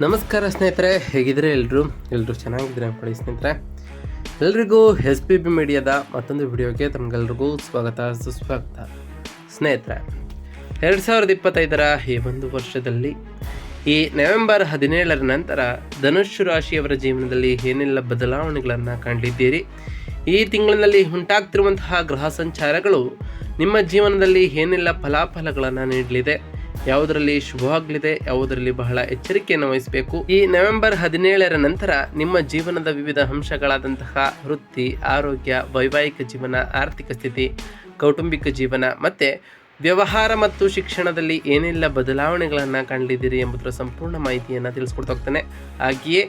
ನಮಸ್ಕಾರ ಸ್ನೇಹಿತರೆ ಹೇಗಿದ್ರೆ ಎಲ್ಲರೂ ಎಲ್ಲರೂ ಚೆನ್ನಾಗಿದ್ರೆ ಅನ್ಕೊಳ್ಳಿ ಸ್ನೇಹಿತರೆ. ಎಲ್ರಿಗೂ ಎಸ್ ಪಿ ಬಿ ಮೀಡಿಯಾದ ಮತ್ತೊಂದು ವಿಡಿಯೋಗೆ ತಮಗೆಲ್ರಿಗೂ ಸ್ವಾಗತ, ಸುಸ್ವಾಗತ. ಸ್ನೇಹಿತರೆ, ಎರಡು ಸಾವಿರದ ಇಪ್ಪತ್ತೈದರ ಈ ಒಂದು ವರ್ಷದಲ್ಲಿ ಈ ನವೆಂಬರ್ ಹದಿನೇಳರ ನಂತರ ಧನುಷ್ ರಾಶಿಯವರ ಜೀವನದಲ್ಲಿ ಏನೆಲ್ಲ ಬದಲಾವಣೆಗಳನ್ನು ಕಂಡಿದ್ದೀರಿ? ಈ ತಿಂಗಳಿನಲ್ಲಿ ಉಂಟಾಗ್ತಿರುವಂತಹ ಗ್ರಹ ಸಂಚಾರಗಳು ನಿಮ್ಮ ಜೀವನದಲ್ಲಿ ಏನೆಲ್ಲ ಫಲಾಫಲಗಳನ್ನು ನೀಡಲಿದೆ? ಯಾವುದರಲ್ಲಿ ಶುಭವಾಗಲಿದೆ, ಯಾವುದರಲ್ಲಿ ಬಹಳ ಎಚ್ಚರಿಕೆಯನ್ನು ವಹಿಸಬೇಕು. ಈ ನವೆಂಬರ್ ಹದಿನೇಳರ ನಂತರ ನಿಮ್ಮ ಜೀವನದ ವಿವಿಧ ಅಂಶಗಳಾದಂತಹ ವೃತ್ತಿ, ಆರೋಗ್ಯ, ವೈವಾಹಿಕ ಜೀವನ, ಆರ್ಥಿಕ ಸ್ಥಿತಿ, ಕೌಟುಂಬಿಕ ಜೀವನ ಮತ್ತೆ ವ್ಯವಹಾರ ಮತ್ತು ಶಿಕ್ಷಣದಲ್ಲಿ ಏನೆಲ್ಲ ಬದಲಾವಣೆಗಳನ್ನು ಕಂಡಿದ್ದೀರಿ ಎಂಬುದರ ಸಂಪೂರ್ಣ ಮಾಹಿತಿಯನ್ನು ತಿಳಿಸ್ಕೊಡ್ತಾ ಹೋಗ್ತಾನೆ. ಹಾಗೆಯೇ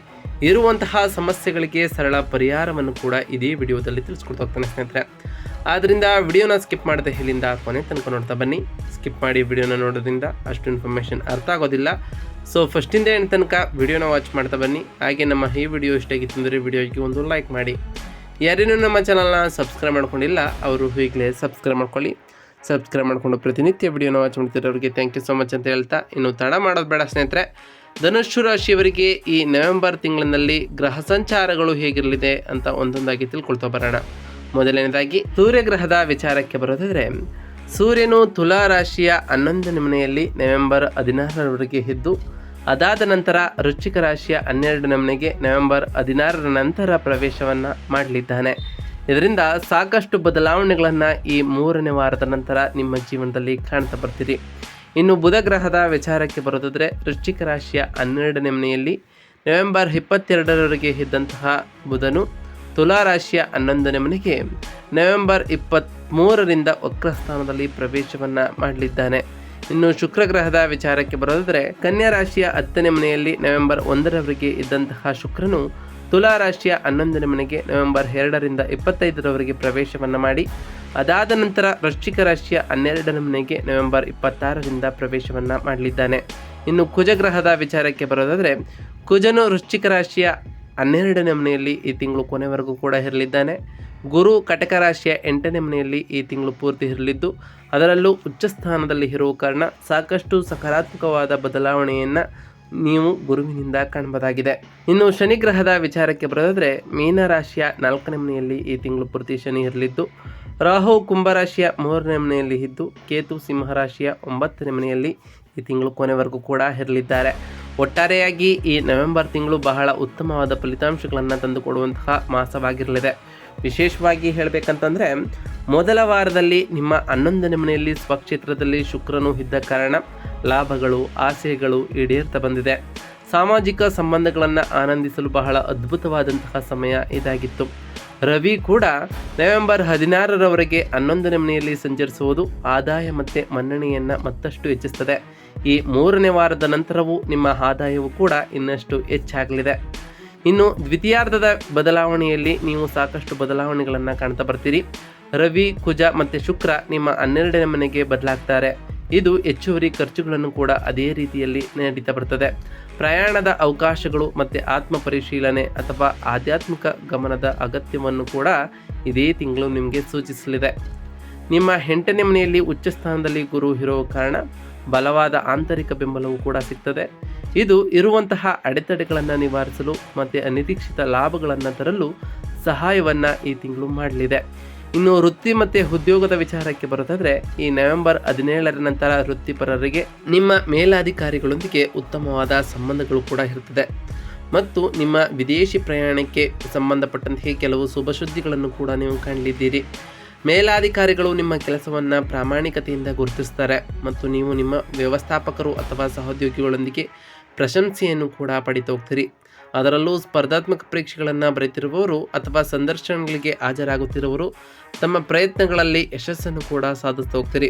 ಇರುವಂತಹ ಸಮಸ್ಯೆಗಳಿಗೆ ಸರಳ ಪರಿಹಾರವನ್ನು ಕೂಡ ಇದೇ ವಿಡಿಯೋದಲ್ಲಿ ತಿಳಿಸ್ಕೊಡ್ತಾ ಹೋಗ್ತಾನೆ ಸ್ನೇಹಿತರೆ. ಆದ್ದರಿಂದ ವಿಡಿಯೋನ ಸ್ಕಿಪ್ ಮಾಡದೆ ಇಲ್ಲಿಂದ ಕೊನೆ ತನಕ ನೋಡ್ತಾ ಬನ್ನಿ. ಸ್ಕಿಪ್ ಮಾಡಿ ವಿಡಿಯೋನ ನೋಡೋದ್ರಿಂದ ಅಷ್ಟು ಇನ್ಫಾರ್ಮೇಷನ್ ಅರ್ಥ ಆಗೋದಿಲ್ಲ. ಸೊ ಫಸ್ಟಿಂದ ಏನು ತನಕ ವಿಡಿಯೋನ ವಾಚ್ ಮಾಡ್ತಾ ಬನ್ನಿ. ಹಾಗೆ ನಮ್ಮ ಈ ವಿಡಿಯೋ ಇಷ್ಟಾಗಿತ್ತು ಅಂದರೆ ವಿಡಿಯೋಗೆ ಒಂದು ಲೈಕ್ ಮಾಡಿ. ಯಾರೇನೂ ನಮ್ಮ ಚಾನಲ್ನ ಸಬ್ಸ್ಕ್ರೈಬ್ ಮಾಡ್ಕೊಂಡಿಲ್ಲ, ಅವರು ಈಗಲೇ ಸಬ್ಸ್ಕ್ರೈಬ್ ಮಾಡ್ಕೊಳ್ಳಿ. ಸಬ್ಸ್ಕ್ರೈಬ್ ಮಾಡಿಕೊಂಡು ಪ್ರತಿನಿತ್ಯ ವಿಡಿಯೋನ ವಾಚ್ ಮಾಡ್ತಿರೋರಿಗೆ ಥ್ಯಾಂಕ್ ಯು ಸೊ ಮಚ್ ಅಂತ ಹೇಳ್ತಾ, ಇನ್ನು ತಡ ಮಾಡೋದು ಬೇಡ ಸ್ನೇಹಿತರೆ. ಧನುಷು ರಾಶಿಯವರಿಗೆ ಈ ನವೆಂಬರ್ ತಿಂಗಳಿನಲ್ಲಿ ಗ್ರಹ ಸಂಚಾರಗಳು ಹೇಗಿರಲಿದೆ ಅಂತ ಒಂದೊಂದಾಗಿ ತಿಳ್ಕೊಳ್ತಾ ಬರೋಣ. ಮೊದಲನೇದಾಗಿ, ಸೂರ್ಯಗ್ರಹದ ವಿಚಾರಕ್ಕೆ ಬರೋದಾದರೆ, ಸೂರ್ಯನು ತುಲಾ ರಾಶಿಯ ಹನ್ನೊಂದನೇ ಮನೆಯಲ್ಲಿ ನವೆಂಬರ್ ಹದಿನಾರರವರೆಗೆ ಇದ್ದು, ಅದಾದ ನಂತರ ವೃಶ್ಚಿಕ ರಾಶಿಯ ಹನ್ನೆರಡನೇ ಮನೆಗೆ ನವೆಂಬರ್ ಹದಿನಾರರ ನಂತರ ಪ್ರವೇಶವನ್ನು ಮಾಡಲಿದ್ದಾನೆ. ಇದರಿಂದ ಸಾಕಷ್ಟು ಬದಲಾವಣೆಗಳನ್ನು ಈ ಮೂರನೇ ವಾರದ ನಂತರ ನಿಮ್ಮ ಜೀವನದಲ್ಲಿ ಕಾಣ್ತಾ ಬರ್ತೀರಿ. ಇನ್ನು ಬುಧ ಗ್ರಹದ ವಿಚಾರಕ್ಕೆ ಬರೋದಾದರೆ, ವೃಶ್ಚಿಕ ರಾಶಿಯ ಹನ್ನೆರಡನೇ ಮನೆಯಲ್ಲಿ ನವೆಂಬರ್ ಇಪ್ಪತ್ತೆರಡರವರೆಗೆ ಇದ್ದಂತಹ ಬುಧನು ತುಲಾ ರಾಶಿಯ ಹನ್ನೊಂದನೇ ಮನೆಗೆ ನವೆಂಬರ್ ಇಪ್ಪತ್ತ್ಮೂರರಿಂದ ವಕ್ರಸ್ಥಾನದಲ್ಲಿ ಪ್ರವೇಶವನ್ನು ಮಾಡಲಿದ್ದಾನೆ. ಇನ್ನು ಶುಕ್ರ ಗ್ರಹದ ವಿಚಾರಕ್ಕೆ ಬರೋದಾದರೆ, ಕನ್ಯಾ ರಾಶಿಯ ಹತ್ತನೇ ಮನೆಯಲ್ಲಿ ನವೆಂಬರ್ ಒಂದರವರೆಗೆ ಇದ್ದಂತಹ ಶುಕ್ರನು ತುಲಾ ರಾಶಿಯ ಹನ್ನೊಂದನೇ ಮನೆಗೆ ನವೆಂಬರ್ ಎರಡರಿಂದ ಇಪ್ಪತ್ತೈದರವರೆಗೆ ಪ್ರವೇಶವನ್ನು ಮಾಡಿ, ಅದಾದ ನಂತರ ವೃಶ್ಚಿಕ ರಾಶಿಯ ಹನ್ನೆರಡನೇ ಮನೆಗೆ ನವೆಂಬರ್ ಇಪ್ಪತ್ತಾರರಿಂದ ಪ್ರವೇಶವನ್ನು ಮಾಡಲಿದ್ದಾನೆ. ಇನ್ನು ಕುಜಗ್ರಹದ ವಿಚಾರಕ್ಕೆ ಬರೋದಾದರೆ, ಕುಜನು ವೃಶ್ಚಿಕ ರಾಶಿಯ ಹನ್ನೆರಡನೇ ಮನೆಯಲ್ಲಿ ಈ ತಿಂಗಳು ಕೊನೆವರೆಗೂ ಕೂಡ ಇರಲಿದ್ದಾನೆ. ಗುರು ಕಟಕ ರಾಶಿಯ ಎಂಟನೇ ಮನೆಯಲ್ಲಿ ಈ ತಿಂಗಳು ಪೂರ್ತಿ ಇರಲಿದ್ದು, ಅದರಲ್ಲೂ ಉಚ್ಚ ಸ್ಥಾನದಲ್ಲಿ ಇರುವ ಕಾರಣ ಸಾಕಷ್ಟು ಸಕಾರಾತ್ಮಕವಾದ ಬದಲಾವಣೆಯನ್ನು ನೀವು ಗುರುವಿನಿಂದ ಕಾಣಬಹುದಾಗಿದೆ ಇನ್ನು ಶನಿ ಗ್ರಹದ ವಿಚಾರಕ್ಕೆ ಬರೋದಾದರೆ, ಮೀನ ರಾಶಿಯ ನಾಲ್ಕನೇ ಮನೆಯಲ್ಲಿ ಈ ತಿಂಗಳು ಪೂರ್ತಿ ಶನಿ ಇರಲಿದ್ದು, ರಾಹು ಕುಂಭರಾಶಿಯ ಮೂರನೇ ಮನೆಯಲ್ಲಿ ಇದ್ದು, ಕೇತು ಸಿಂಹರಾಶಿಯ ಒಂಬತ್ತನೇ ಮನೆಯಲ್ಲಿ ಈ ತಿಂಗಳು ಕೊನೆವರೆಗೂ ಕೂಡ ಇರಲಿದ್ದಾರೆ. ಒಟ್ಟಾರೆಯಾಗಿ ಈ ನವೆಂಬರ್ ತಿಂಗಳು ಬಹಳ ಉತ್ತಮವಾದ ಫಲಿತಾಂಶಗಳನ್ನು ತಂದುಕೊಡುವಂತಹ ಮಾಸವಾಗಿರಲಿದೆ. ವಿಶೇಷವಾಗಿ ಹೇಳಬೇಕಂತಂದರೆ, ಮೊದಲ ವಾರದಲ್ಲಿ ನಿಮ್ಮ ಹನ್ನೊಂದನೇ ಮನೆಯಲ್ಲಿ ಸ್ವಕ್ಷೇತ್ರದಲ್ಲಿ ಶುಕ್ರನು ಇದ್ದ ಕಾರಣ ಲಾಭಗಳು, ಆಸೆಗಳು ಈಡೇರ್ತಾ ಬಂದಿದೆ. ಸಾಮಾಜಿಕ ಸಂಬಂಧಗಳನ್ನು ಆನಂದಿಸಲು ಬಹಳ ಅದ್ಭುತವಾದಂತಹ ಸಮಯ ಇದಾಗಿತ್ತು. ರವಿ ಕೂಡ ನವೆಂಬರ್ ಹದಿನಾರರವರೆಗೆ ಹನ್ನೊಂದನೇ ಮನೆಯಲ್ಲಿ ಸಂಚರಿಸುವುದು ಆದಾಯ ಮತ್ತು ಮನ್ನಣೆಯನ್ನು ಮತ್ತಷ್ಟು ಹೆಚ್ಚಿಸ್ತದೆ. ಈ ಮೂರನೇ ವಾರದ ನಂತರವೂ ನಿಮ್ಮ ಆದಾಯವು ಕೂಡ ಇನ್ನಷ್ಟು ಹೆಚ್ಚಾಗಲಿದೆ. ಇನ್ನು ದ್ವಿತೀಯಾರ್ಧದ ಬದಲಾವಣೆಯಲ್ಲಿ ನೀವು ಸಾಕಷ್ಟು ಬದಲಾವಣೆಗಳನ್ನು ಕಾಣ್ತಾ ಬರ್ತೀರಿ. ರವಿ, ಕುಜ ಮತ್ತು ಶುಕ್ರ ನಿಮ್ಮ ಹನ್ನೆರಡನೇ ಮನೆಗೆ ಬದಲಾಗ್ತಾರೆ. ಇದು ಹೆಚ್ಚುವರಿ ಖರ್ಚುಗಳನ್ನು ಕೂಡ ಅದೇ ರೀತಿಯಲ್ಲಿ ನಡೀತಾ ಬರ್ತದೆ. ಪ್ರಯಾಣದ ಅವಕಾಶಗಳು ಮತ್ತು ಆತ್ಮ ಪರಿಶೀಲನೆ ಅಥವಾ ಆಧ್ಯಾತ್ಮಿಕ ಗಮನದ ಅಗತ್ಯವನ್ನು ಕೂಡ ಇದೇ ತಿಂಗಳು ನಿಮಗೆ ಸೂಚಿಸಲಿದೆ. ನಿಮ್ಮ ಎಂಟನೇ ಮನೆಯಲ್ಲಿ ಉಚ್ಚ ಸ್ಥಾನದಲ್ಲಿ ಗುರು ಇರೋ ಕಾರಣ ಬಲವಾದ ಆಂತರಿಕ ಬೆಂಬಲವೂ ಕೂಡ ಸಿಗ್ತದೆ. ಇದು ಇರುವಂತಹ ಅಡೆತಡೆಗಳನ್ನು ನಿವಾರಿಸಲು ಮತ್ತು ಅನಿರೀಕ್ಷಿತ ಲಾಭಗಳನ್ನು ತರಲು ಸಹಾಯವನ್ನು ಈ ತಿಂಗಳು ಮಾಡಲಿದೆ. ಇನ್ನು ವೃತ್ತಿ ಮತ್ತು ಉದ್ಯೋಗದ ವಿಚಾರಕ್ಕೆ ಬರೋದಾದರೆ, ಈ ನವೆಂಬರ್ ಹದಿನೇಳರ ನಂತರ ವೃತ್ತಿಪರರಿಗೆ ನಿಮ್ಮ ಮೇಲಾಧಿಕಾರಿಗಳೊಂದಿಗೆ ಉತ್ತಮವಾದ ಸಂಬಂಧಗಳು ಕೂಡ ಇರ್ತದೆ ಮತ್ತು ನಿಮ್ಮ ವಿದೇಶಿ ಪ್ರಯಾಣಕ್ಕೆ ಸಂಬಂಧಪಟ್ಟಂತೆ ಕೆಲವು ಶುಭ ಸುದ್ದಿಗಳನ್ನು ಕೂಡ ನೀವು ಕಾಣಲಿದ್ದೀರಿ. ಮೇಲಾಧಿಕಾರಿಗಳು ನಿಮ್ಮ ಕೆಲಸವನ್ನು ಪ್ರಾಮಾಣಿಕತೆಯಿಂದ ಗುರುತಿಸ್ತಾರೆ ಮತ್ತು ನೀವು ನಿಮ್ಮ ವ್ಯವಸ್ಥಾಪಕರು ಅಥವಾ ಸಹೋದ್ಯೋಗಿಗಳೊಂದಿಗೆ ಪ್ರಶಂಸೆಯನ್ನು ಕೂಡ ಪಡಿತೋಗ್ತೀರಿ ಅದರಲ್ಲೂ ಸ್ಪರ್ಧಾತ್ಮಕ ಪರೀಕ್ಷೆಗಳನ್ನು ಬರೆಯುತ್ತಿರುವವರು ಅಥವಾ ಸಂದರ್ಶನಗಳಿಗೆ ಹಾಜರಾಗುತ್ತಿರುವವರು ತಮ್ಮ ಪ್ರಯತ್ನಗಳಲ್ಲಿ ಯಶಸ್ಸನ್ನು ಕೂಡ ಸಾಧಿಸ್ತಾ ಹೋಗ್ತೀರಿ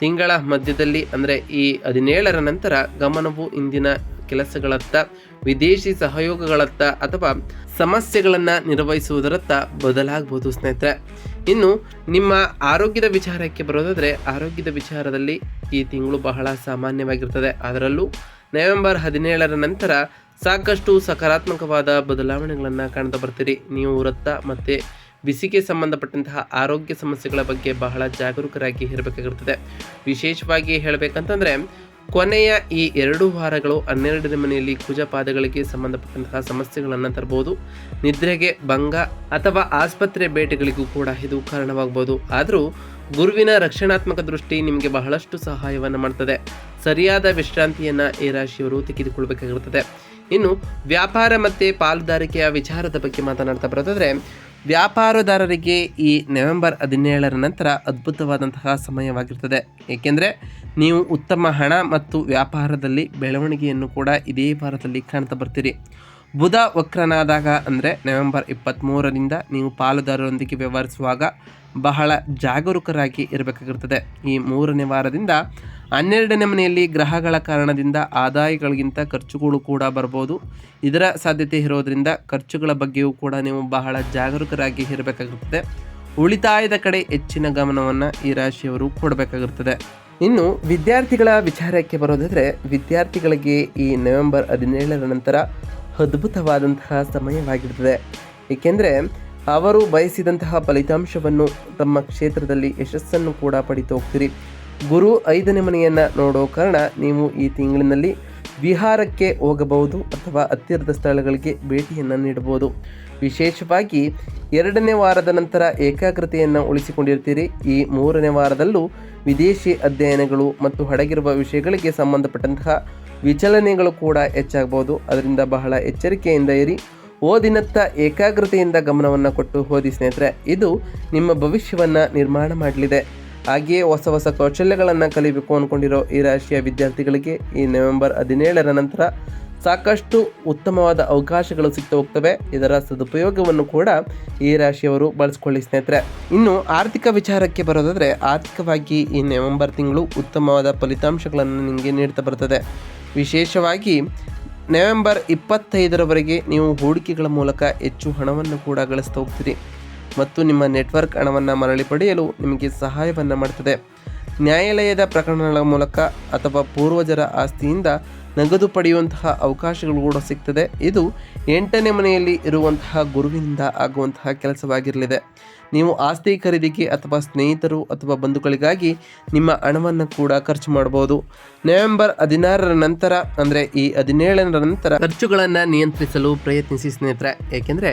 ತಿಂಗಳ ಮಧ್ಯದಲ್ಲಿ ಅಂದರೆ ಈ ಹದಿನೇಳರ ನಂತರ ಗಮನವು ಇಂದಿನ ಕೆಲಸಗಳತ್ತ, ವಿದೇಶಿ ಸಹಯೋಗಗಳತ್ತ ಅಥವಾ ಸಮಸ್ಯೆಗಳನ್ನು ನಿರ್ವಹಿಸುವುದರತ್ತ ಬದಲಾಗಬಹುದು ಸ್ನೇಹಿತರೆ. ಇನ್ನು ನಿಮ್ಮ ಆರೋಗ್ಯದ ವಿಚಾರಕ್ಕೆ ಬರೋದಾದರೆ, ಆರೋಗ್ಯದ ವಿಚಾರದಲ್ಲಿ ಈ ತಿಂಗಳು ಬಹಳ ಸಾಮಾನ್ಯವಾಗಿರ್ತದೆ. ಅದರಲ್ಲೂ ನವೆಂಬರ್ ಹದಿನೇಳರ ನಂತರ ಸಾಕಷ್ಟು ಸಕಾರಾತ್ಮಕವಾದ ಬದಲಾವಣೆಗಳನ್ನು ಕಾಣ್ತಾ ಬರ್ತೀರಿ. ನೀವು ವೃತ್ತ ಮತ್ತು ಬಿಸಿಗೆ ಸಂಬಂಧಪಟ್ಟಂತಹ ಆರೋಗ್ಯ ಸಮಸ್ಯೆಗಳ ಬಗ್ಗೆ ಬಹಳ ಜಾಗರೂಕರಾಗಿ ಇರಬೇಕಾಗಿರ್ತದೆ. ವಿಶೇಷವಾಗಿ ಹೇಳಬೇಕಂತಂದರೆ ಕೊನೆಯ ಈ ಎರಡು ವಾರಗಳು ಹನ್ನೆರಡನೇ ಮನೆಯಲ್ಲಿ ಕುಜಪಾದಗಳಿಗೆ ಸಂಬಂಧಪಟ್ಟಂತಹ ಸಮಸ್ಯೆಗಳನ್ನು ತರಬಹುದು ನಿದ್ರೆಗೆ ಭಂಗ ಅಥವಾ ಆಸ್ಪತ್ರೆ ಭೇಟಿಗಳಿಗೂ ಕೂಡ ಇದು ಕಾರಣವಾಗಬಹುದು ಆದರೂ ಗುರುವಿನ ರಕ್ಷಣಾತ್ಮಕ ದೃಷ್ಟಿ ನಿಮಗೆ ಬಹಳಷ್ಟು ಸಹಾಯವನ್ನು ಮಾಡ್ತದೆ. ಸರಿಯಾದ ವಿಶ್ರಾಂತಿಯನ್ನು ಈ ರಾಶಿಯವರು ತೆಗೆದುಕೊಳ್ಬೇಕಾಗಿರುತ್ತದೆ ಇನ್ನು ವ್ಯಾಪಾರ ಮತ್ತು ಪಾಲುದಾರಿಕೆಯ ವಿಚಾರದ ಬಗ್ಗೆ ಮಾತನಾಡ್ತಾ ಬರೋದಾದರೆ ವ್ಯಾಪಾರದಾರರಿಗೆ ಈ ನವೆಂಬರ್ ಹದಿನೇಳರ ನಂತರ ಅದ್ಭುತವಾದಂತಹ ಸಮಯವಾಗಿರ್ತದೆ. ಏಕೆಂದರೆ ನೀವು ಉತ್ತಮ ಹಣ ಮತ್ತು ವ್ಯಾಪಾರದಲ್ಲಿ ಬೆಳವಣಿಗೆಯನ್ನು ಕೂಡ ಇದೇ ವಾರದಲ್ಲಿ ಕಾಣ್ತಾ ಬರ್ತೀರಿ. ಬುಧ ವಕ್ರನಾದಾಗ ಅಂದರೆ ನವೆಂಬರ್ ಇಪ್ಪತ್ತ್ಮೂರರಿಂದ ನೀವು ಪಾಲುದಾರರೊಂದಿಗೆ ವ್ಯವಹರಿಸುವಾಗ ಬಹಳ ಜಾಗರೂಕರಾಗಿ ಇರಬೇಕಾಗಿರ್ತದೆ. ಈ ಮೂರನೇ ವಾರದಿಂದ ಹನ್ನೆರಡನೇ ಮನೆಯಲ್ಲಿ ಗ್ರಹಗಳ ಕಾರಣದಿಂದ ಆದಾಯಗಳಿಗಿಂತ ಖರ್ಚುಗಳು ಕೂಡ ಬರ್ಬೋದು. ಇದರ ಸಾಧ್ಯತೆ ಇರೋದರಿಂದ ಖರ್ಚುಗಳ ಬಗ್ಗೆಯೂ ಕೂಡ ನೀವು ಬಹಳ ಜಾಗರೂಕರಾಗಿ ಇರಬೇಕಾಗುತ್ತದೆ ಉಳಿತಾಯದ ಕಡೆ ಹೆಚ್ಚಿನ ಗಮನವನ್ನು ಈ ರಾಶಿಯವರು ಕೊಡಬೇಕಾಗಿರ್ತದೆ. ಇನ್ನು ವಿದ್ಯಾರ್ಥಿಗಳ ವಿಚಾರಕ್ಕೆ ಬರೋದಾದರೆ ವಿದ್ಯಾರ್ಥಿಗಳಿಗೆ ಈ ನವೆಂಬರ್ ಹದಿನೇಳರ ನಂತರ ಅದ್ಭುತವಾದಂತಹ ಸಮಯವಾಗಿರ್ತದೆ. ಏಕೆಂದರೆ ಅವರು ಬಯಸಿದಂತಹ ಫಲಿತಾಂಶವನ್ನು ತಮ್ಮ ಕ್ಷೇತ್ರದಲ್ಲಿ ಯಶಸ್ಸನ್ನು ಕೂಡ ಪಡಿತು ಹೋಗ್ತೀರಿ. ಗುರು ಐದನೇ ಮನೆಯನ್ನು ನೋಡೋ ಕಾರಣ ನೀವು ಈ ತಿಂಗಳಿನಲ್ಲಿ ವಿಹಾರಕ್ಕೆ ಹೋಗಬಹುದು ಅಥವಾ ಹತ್ತಿರದ ಸ್ಥಳಗಳಿಗೆ ಭೇಟಿಯನ್ನು ನೀಡಬಹುದು. ವಿಶೇಷವಾಗಿ ಎರಡನೇ ವಾರದ ನಂತರ ಏಕಾಗ್ರತೆಯನ್ನು ಉಳಿಸಿಕೊಂಡಿರ್ತೀರಿ. ಈ ಮೂರನೇ ವಾರದಲ್ಲೂ ವಿದೇಶಿ ಅಧ್ಯಯನಗಳು ಮತ್ತು ಹಡಗಿರುವ ವಿಷಯಗಳಿಗೆ ಸಂಬಂಧಪಟ್ಟಂತಹ ವಿಚಲನೆಗಳು ಕೂಡ ಹೆಚ್ಚಾಗಬಹುದು. ಅದರಿಂದ ಬಹಳ ಎಚ್ಚರಿಕೆಯಿಂದ ಇರಿ. ಓದಿನತ್ತ ಏಕಾಗ್ರತೆಯಿಂದ ಗಮನವನ್ನು ಕೊಟ್ಟು ಓದಿ ಸ್ನೇಹಿತರೆ, ಇದು ನಿಮ್ಮ ಭವಿಷ್ಯವನ್ನು ನಿರ್ಮಾಣ ಮಾಡಲಿದೆ. ಹಾಗೆಯೇ ಹೊಸ ಹೊಸ ಕೌಶಲ್ಯಗಳನ್ನು ಕಲಿಬೇಕು ಅಂದ್ಕೊಂಡಿರೋ ಈ ರಾಶಿಯ ವಿದ್ಯಾರ್ಥಿಗಳಿಗೆ ಈ ನವೆಂಬರ್ ಹದಿನೇಳರ ನಂತರ ಸಾಕಷ್ಟು ಉತ್ತಮವಾದ ಅವಕಾಶಗಳು ಸಿಗ್ತಾ ಹೋಗ್ತವೆ. ಇದರ ಸದುಪಯೋಗವನ್ನು ಕೂಡ ಈ ರಾಶಿಯವರು ಬಳಸ್ಕೊಳ್ಳಿ ಸ್ನೇಹಿತರೆ. ಇನ್ನು ಆರ್ಥಿಕ ವಿಚಾರಕ್ಕೆ ಬರೋದಾದರೆ ಆರ್ಥಿಕವಾಗಿ ಈ ನವೆಂಬರ್ ತಿಂಗಳು ಉತ್ತಮವಾದ ಫಲಿತಾಂಶಗಳನ್ನು ನಿಮಗೆ ನೀಡ್ತಾ ಬರ್ತದೆ. ವಿಶೇಷವಾಗಿ ನವೆಂಬರ್ ಇಪ್ಪತ್ತೈದರವರೆಗೆ ನೀವು ಹೂಡಿಕೆಗಳ ಮೂಲಕ ಹೆಚ್ಚು ಹಣವನ್ನು ಕೂಡ ಗಳಿಸ್ತಾ ಹೋಗ್ತೀರಿ. ಮತ್ತು ನಿಮ್ಮ ನೆಟ್ವರ್ಕ್ ಹಣವನ್ನು ಮರಳಿ ಪಡೆಯಲು ನಿಮಗೆ ಸಹಾಯವನ್ನು ಮಾಡುತ್ತದೆ ನ್ಯಾಯಾಲಯದ ಪ್ರಕರಣಗಳ ಮೂಲಕ ಅಥವಾ ಪೂರ್ವಜರ ಆಸ್ತಿಯಿಂದ ನಗದು ಪಡೆಯುವಂತಹ ಅವಕಾಶಗಳು ಕೂಡ ಸಿಗ್ತದೆ. ಇದು ಎಂಟನೇ ಮನೆಯಲ್ಲಿ ಇರುವಂತಹ ಗುರುವಿನಿಂದ ಆಗುವಂತಹ ಕೆಲಸವಾಗಿರಲಿದೆ. ನೀವು ಆಸ್ತಿ ಖರೀದಿಗೆ ಅಥವಾ ಸ್ನೇಹಿತರು ಅಥವಾ ಬಂಧುಗಳಿಗಾಗಿ ನಿಮ್ಮ ಹಣವನ್ನು ಕೂಡ ಖರ್ಚು ಮಾಡಬಹುದು. ನವೆಂಬರ್ ಹದಿನಾರರ ನಂತರ, ಅಂದರೆ ಈ ಹದಿನೇಳರ ನಂತರ ಖರ್ಚುಗಳನ್ನು ನಿಯಂತ್ರಿಸಲು ಪ್ರಯತ್ನಿಸಿ ಸ್ನೇಹಿತರೆ. ಏಕೆಂದರೆ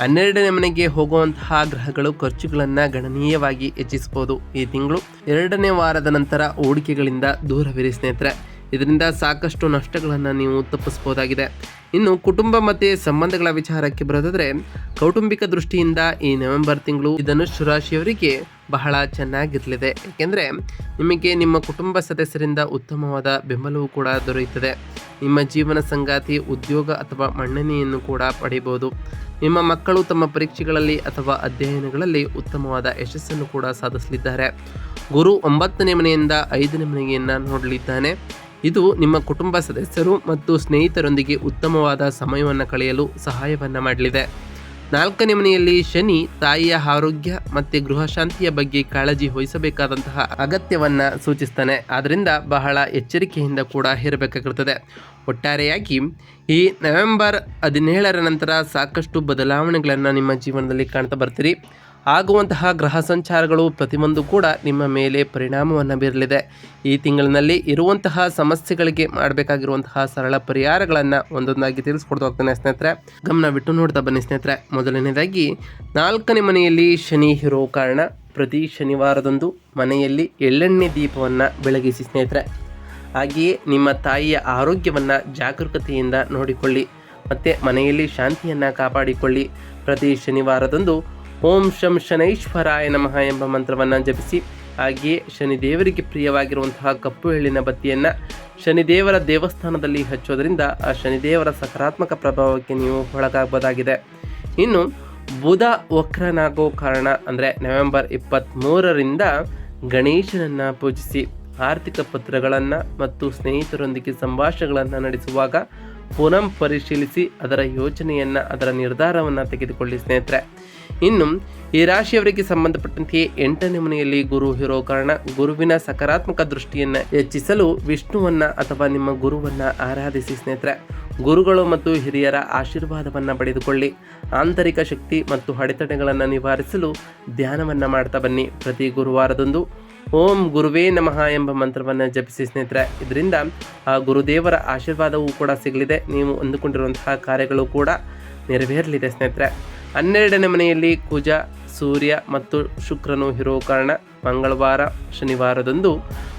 ಹನ್ನೆರಡನೇ ಮನೆಗೆ ಹೋಗುವಂತಹ ಗ್ರಹಗಳು ಖರ್ಚುಗಳನ್ನು ಗಣನೀಯವಾಗಿ ಹೆಚ್ಚಿಸಬಹುದು ಈ ತಿಂಗಳು ಎರಡನೇ ವಾರದ ನಂತರ ಹೂಡಿಕೆಗಳಿಂದ ದೂರವಿರಿ ಸ್ನೇಹಿತರೆ. ಇದರಿಂದ ಸಾಕಷ್ಟು ನಷ್ಟಗಳನ್ನು ನೀವು ತಪ್ಪಿಸ್ಬೋದಾಗಿದೆ. ಇನ್ನು ಕುಟುಂಬ ಮತ್ತು ಸಂಬಂಧಗಳ ವಿಚಾರಕ್ಕೆ ಬರೋದಾದ್ರೆ, ಕೌಟುಂಬಿಕ ದೃಷ್ಟಿಯಿಂದ ಈ ನವೆಂಬರ್ ತಿಂಗಳು ಧನುಷ್ ರಾಶಿಯವರಿಗೆ ಬಹಳ ಚೆನ್ನಾಗಿರಲಿದೆ. ಏಕೆಂದರೆ ನಿಮಗೆ ನಿಮ್ಮ ಕುಟುಂಬ ಸದಸ್ಯರಿಂದ ಉತ್ತಮವಾದ ಬೆಂಬಲವೂ ಕೂಡ ದೊರೆಯುತ್ತದೆ. ನಿಮ್ಮ ಜೀವನ ಸಂಗಾತಿ, ಉದ್ಯೋಗ ಅಥವಾ ಮನ್ನಣೆಯನ್ನು ಕೂಡ ಪಡೆಯಬಹುದು ನಿಮ್ಮ ಮಕ್ಕಳು ತಮ್ಮ ಪರೀಕ್ಷೆಗಳಲ್ಲಿ ಅಥವಾ ಅಧ್ಯಯನಗಳಲ್ಲಿ ಉತ್ತಮವಾದ ಯಶಸ್ಸನ್ನು ಕೂಡ ಸಾಧಿಸಲಿದ್ದಾರೆ. ಗುರು ಒಂಬತ್ತನೇ ಮನೆಯಿಂದ ಐದನೇ ಮನೆಯನ್ನು ನೋಡಲಿದ್ದಾನೆ. ಇದು ನಿಮ್ಮ ಕುಟುಂಬ ಸದಸ್ಯರು ಮತ್ತು ಸ್ನೇಹಿತರೊಂದಿಗೆ ಉತ್ತಮವಾದ ಸಮಯವನ್ನು ಕಳೆಯಲು ಸಹಾಯವನ್ನು ಮಾಡಲಿದೆ. ನಾಲ್ಕನೇ ಮನೆಯಲ್ಲಿ ಶನಿ, ತಾಯಿಯ ಆರೋಗ್ಯ ಮತ್ತು ಗೃಹ ಶಾಂತಿಯ ಬಗ್ಗೆ ಕಾಳಜಿ ವಹಿಸಬೇಕಾದಂತಹ ಅಗತ್ಯವನ್ನು ಸೂಚಿಸ್ತಾನೆ. ಆದ್ದರಿಂದ ಬಹಳ ಎಚ್ಚರಿಕೆಯಿಂದ ಕೂಡ ಇರಬೇಕಾಗಿರ್ತದೆ. ಒಟ್ಟಾರೆಯಾಗಿ ಈ ನವೆಂಬರ್ ಹದಿನೇಳರ ನಂತರ ಸಾಕಷ್ಟು ಬದಲಾವಣೆಗಳನ್ನು ನಿಮ್ಮ ಜೀವನದಲ್ಲಿ ಕಾಣ್ತಾ ಬರ್ತೀರಿ. ಆಗುವಂತಹ ಗ್ರಹ ಸಂಚಾರಗಳು ಪ್ರತಿಯೊಂದು ಕೂಡ ನಿಮ್ಮ ಮೇಲೆ ಪರಿಣಾಮವನ್ನು ಬೀರಲಿದೆ. ಈ ತಿಂಗಳಿನಲ್ಲಿ ಇರುವಂತಹ ಸಮಸ್ಯೆಗಳಿಗೆ ಮಾಡಬೇಕಾಗಿರುವಂತಹ ಸರಳ ಪರಿಹಾರಗಳನ್ನು ಒಂದೊಂದಾಗಿ ತಿಳಿಸ್ಕೊಡ್ತಾ ಹೋಗ್ತೇನೆ ಸ್ನೇಹಿತರೆ. ಗಮನ ಬಿಟ್ಟು ನೋಡ್ತಾ ಬನ್ನಿ ಸ್ನೇಹಿತರೆ. ಮೊದಲನೇದಾಗಿ, ನಾಲ್ಕನೇ ಮನೆಯಲ್ಲಿ ಶನಿ ಇರೋ ಕಾರಣ ಪ್ರತಿ ಶನಿವಾರದಂದು ಮನೆಯಲ್ಲಿ ಎಳ್ಳೆಣ್ಣೆ ದೀಪವನ್ನು ಬೆಳಗಿಸಿ ಸ್ನೇಹಿತರೆ. ಹಾಗೆಯೇ ನಿಮ್ಮ ತಾಯಿಯ ಆರೋಗ್ಯವನ್ನು ಜಾಗರೂಕತೆಯಿಂದ ನೋಡಿಕೊಳ್ಳಿ. ಮತ್ತು ಮನೆಯಲ್ಲಿ ಶಾಂತಿಯನ್ನು ಕಾಪಾಡಿಕೊಳ್ಳಿ. ಪ್ರತಿ ಶನಿವಾರದಂದು ಓಂ ಶಂ ಶನೈಶ್ವರಾಯ ನಮಃ ಎಂಬ ಮಂತ್ರವನ್ನು ಜಪಿಸಿ, ಹಾಗೆಯೇ ಶನಿದೇವರಿಗೆ ಪ್ರಿಯವಾಗಿರುವಂತಹ ಕಪ್ಪು ಎಳ್ಳಿನ ಬತ್ತಿಯನ್ನು ಶನಿದೇವರ ದೇವಸ್ಥಾನದಲ್ಲಿ ಹಚ್ಚೋದ್ರಿಂದ ಆ ಶನಿದೇವರ ಸಕಾರಾತ್ಮಕ ಪ್ರಭಾವಕ್ಕೆ ನೀವು ಒಳಗಾಗಬಹುದಾಗಿದೆ. ಇನ್ನು ಬುಧ ವಕ್ರನಾಗೋ ಕಾರಣ ಅಂದರೆ ನವೆಂಬರ್ ಇಪ್ಪತ್ತ್ಮೂರರಿಂದ ಗಣೇಶನನ್ನು ಪೂಜಿಸಿ ಆರ್ಥಿಕ ಪತ್ರಗಳನ್ನು ಮತ್ತು ಸ್ನೇಹಿತರೊಂದಿಗೆ ಸಂಭಾಷಣೆಗಳನ್ನು ನಡೆಸುವಾಗ ಪುನಃ ಪರಿಶೀಲಿಸಿ ಅದರ ಯೋಚನೆಯನ್ನು ಅದರ ನಿರ್ಧಾರವನ್ನು ತೆಗೆದುಕೊಳ್ಳಿ ಸ್ನೇಹಿತರೆ. ಇನ್ನು ಈ ರಾಶಿಯವರಿಗೆ ಸಂಬಂಧಪಟ್ಟಂತೆಯೇ ಎಂಟನೇ ಮನೆಯಲ್ಲಿ ಗುರು ಇರೋ ಕಾರಣ ಗುರುವಿನ ಸಕಾರಾತ್ಮಕ ದೃಷ್ಟಿಯನ್ನು ಹೆಚ್ಚಿಸಲು ವಿಷ್ಣುವನ್ನ ಅಥವಾ ನಿಮ್ಮ ಗುರುವನ್ನ ಆರಾಧಿಸಿ ಸ್ನೇಹಿತರೆ. ಗುರುಗಳು ಮತ್ತು ಹಿರಿಯರ ಆಶೀರ್ವಾದವನ್ನು ಪಡೆದುಕೊಳ್ಳಿ. ಆಂತರಿಕ ಶಕ್ತಿ ಮತ್ತು ಅಡೆತಡೆಗಳನ್ನು ನಿವಾರಿಸಲು ಧ್ಯಾನವನ್ನು ಮಾಡ್ತಾ ಬನ್ನಿ ಪ್ರತಿ ಗುರುವಾರದಂದು. ಓಂ ಗುರುವೇ ನಮಃ ಎಂಬ ಮಂತ್ರವನ್ನು ಜಪಿಸಿ ಸ್ನೇಹಿತರೆ. ಇದರಿಂದ ಆ ಗುರುದೇವರ ಆಶೀರ್ವಾದವೂ ಕೂಡ ಸಿಗಲಿದೆ. ನೀವು ಅಂದುಕೊಂಡಿರುವಂತಹ ಕಾರ್ಯಗಳು ಕೂಡ ನೆರವೇರಲಿದೆ ಸ್ನೇಹಿತರೆ. ಹನ್ನೆರಡನೇ ಮನೆಯಲ್ಲಿ ಕುಜ, ಸೂರ್ಯ ಮತ್ತು ಶುಕ್ರನು ಇರೋ ಕಾರಣ ಮಂಗಳವಾರ, ಶನಿವಾರದಂದು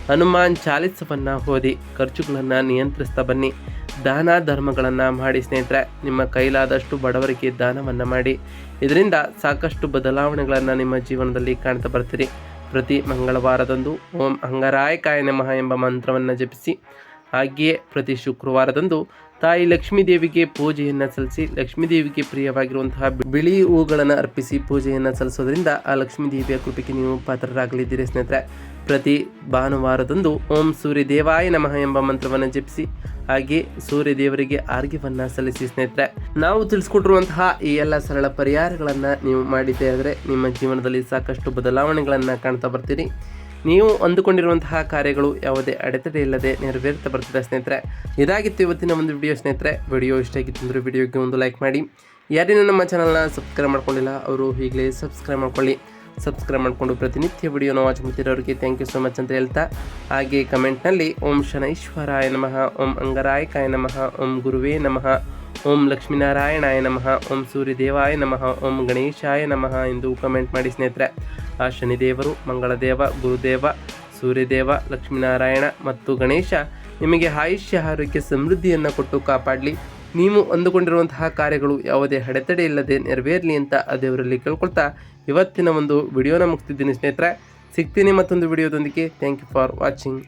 ಹನುಮಾನ್ ಚಾಲಿಸವನ್ನು ಓದಿ ಖರ್ಚುಗಳನ್ನು ನಿಯಂತ್ರಿಸ್ತಾ ಬನ್ನಿ. ದಾನ ಧರ್ಮಗಳನ್ನು ಮಾಡಿ ಸ್ನೇಹಿತರೆ, ನಿಮ್ಮ ಕೈಲಾದಷ್ಟು ಬಡವರಿಗೆ ದಾನವನ್ನು ಮಾಡಿ. ಇದರಿಂದ ಸಾಕಷ್ಟು ಬದಲಾವಣೆಗಳನ್ನು ನಿಮ್ಮ ಜೀವನದಲ್ಲಿ ಕಾಣ್ತಾ ಬರ್ತೀರಿ. ಪ್ರತಿ ಮಂಗಳವಾರದಂದು ಓಂ ಅಂಗರಾಯಕಾಯ ನಮಃ ಎಂಬ ಮಂತ್ರವನ್ನು ಜಪಿಸಿ, ಹಾಗೆಯೇ ಪ್ರತಿ ಶುಕ್ರವಾರದಂದು ತಾಯಿ ಲಕ್ಷ್ಮೀ ದೇವಿಗೆ ಪೂಜೆಯನ್ನು ಸಲ್ಲಿಸಿ ಲಕ್ಷ್ಮೀ ದೇವಿಗೆ ಪ್ರಿಯವಾಗಿರುವಂತಹ ಬಿಳಿ ಹೂಗಳನ್ನು ಅರ್ಪಿಸಿ ಪೂಜೆಯನ್ನು ಸಲ್ಲಿಸೋದ್ರಿಂದ ಆ ಲಕ್ಷ್ಮೀ ದೇವಿಯ ಕೃಪೆಗೆ ನೀವು ಪಾತ್ರರಾಗಲಿದ್ದೀರಿ ಸ್ನೇಹಿತರೆ. ಪ್ರತಿ ಭಾನುವಾರದಂದು ಓಂ ಸೂರ್ಯ ದೇವಾಯ ನಮಃ ಎಂಬ ಮಂತ್ರವನ್ನು ಜಪಿಸಿ ಹಾಗೆ ಸೂರ್ಯ ದೇವರಿಗೆ ಆರ್ಗ್ಯವನ್ನು ಸಲ್ಲಿಸಿ ಸ್ನೇಹಿತರೆ. ನಾವು ತಿಳಿಸ್ಕೊಟ್ಟಿರುವಂತಹ ಈ ಎಲ್ಲ ಸರಳ ಪರಿಹಾರಗಳನ್ನು ನೀವು ಮಾಡಿದ್ದೇ ಆದರೆ ನಿಮ್ಮ ಜೀವನದಲ್ಲಿ ಸಾಕಷ್ಟು ಬದಲಾವಣೆಗಳನ್ನು ಕಾಣ್ತಾ ಬರ್ತೀರಿ. ನೀವು ಅಂದುಕೊಂಡಿರುವಂತಹ ಕಾರ್ಯಗಳು ಯಾವುದೇ ಅಡೆತಡೆ ಇಲ್ಲದೆ ನೆರವೇರ್ತಾ ಬರ್ತಿದೆ ಸ್ನೇಹಿತರೆ. ಇದಾಗಿತ್ತು ಇವತ್ತಿನ ಒಂದು ವಿಡಿಯೋ ಸ್ನೇಹಿತರೆ. ವಿಡಿಯೋ ಇಷ್ಟ ಆಗಿತ್ತು ವಿಡಿಯೋಗೆ ಒಂದು ಲೈಕ್ ಮಾಡಿ. ಯಾರೇನು ನಮ್ಮ ಚಾನಲ್ನ ಸಬ್ಸ್ಕ್ರೈಬ್ ಮಾಡ್ಕೊಂಡಿಲ್ಲ, ಅವರು ಈಗಲೇ ಸಬ್ಸ್ಕ್ರೈಬ್ ಮಾಡ್ಕೊಳ್ಳಿ. ಸಬ್ಸ್ಕ್ರೈಬ್ ಮಾಡಿಕೊಂಡು ಪ್ರತಿನಿತ್ಯ ವಿಡಿಯೋನ ವಾಚ್ ಮಾಡ್ತಿರೋರಿಗೆ ಥ್ಯಾಂಕ್ ಯು ಸೊ ಮಚ್ ಅಂತ ಹೇಳ್ತಾ. ಹಾಗೆ ಕಮೆಂಟ್ನಲ್ಲಿ ಓಂ ಶನೈಶ್ವರಾಯ ನಮಃ, ಓಂ ಅಂಗರಾಯಕಾಯ ನಮಃ, ಓಂ ಗುರುವೇ ನಮಃ. ಓಂ ಲಕ್ಷ್ಮೀನಾರಾಯಣಾಯ ನಮಃ, ಓಂ ಸೂರ್ಯದೇವಾಯ ನಮಃ, ಓಂ ಗಣೇಶಾಯ ನಮಃ ಎಂದು ಕಮೆಂಟ್ ಮಾಡಿ ಸ್ನೇಹಿತರೆ. ಆ ಶನಿದೇವರು, ಮಂಗಳದೇವ, ಗುರುದೇವ, ಸೂರ್ಯದೇವ, ಲಕ್ಷ್ಮೀನಾರಾಯಣ ಮತ್ತು ಗಣೇಶ ನಿಮಗೆ ಆಯುಷ್ಯ, ಆರೋಗ್ಯ, ಸಮೃದ್ಧಿಯನ್ನು ಕೊಟ್ಟು ಕಾಪಾಡಲಿ. ನೀವು ಅಂದುಕೊಂಡಿರುವಂತಹ ಕಾರ್ಯಗಳು ಯಾವುದೇ ಅಡೆತಡೆ ಇಲ್ಲದೆ ನೆರವೇರಲಿ ಅಂತ ದೇವರಲ್ಲಿ ಕೇಳ್ಕೊಳ್ತಾ ಇವತ್ತಿನ ಒಂದು ವಿಡಿಯೋನ ಮುಗಿಸ್ತಿದ್ದೀನಿ ಸ್ನೇಹಿತರೆ. ಸಿಗ್ತೀನಿ ಮತ್ತೊಂದು ವಿಡಿಯೋದೊಂದಿಗೆ. Thank you for watching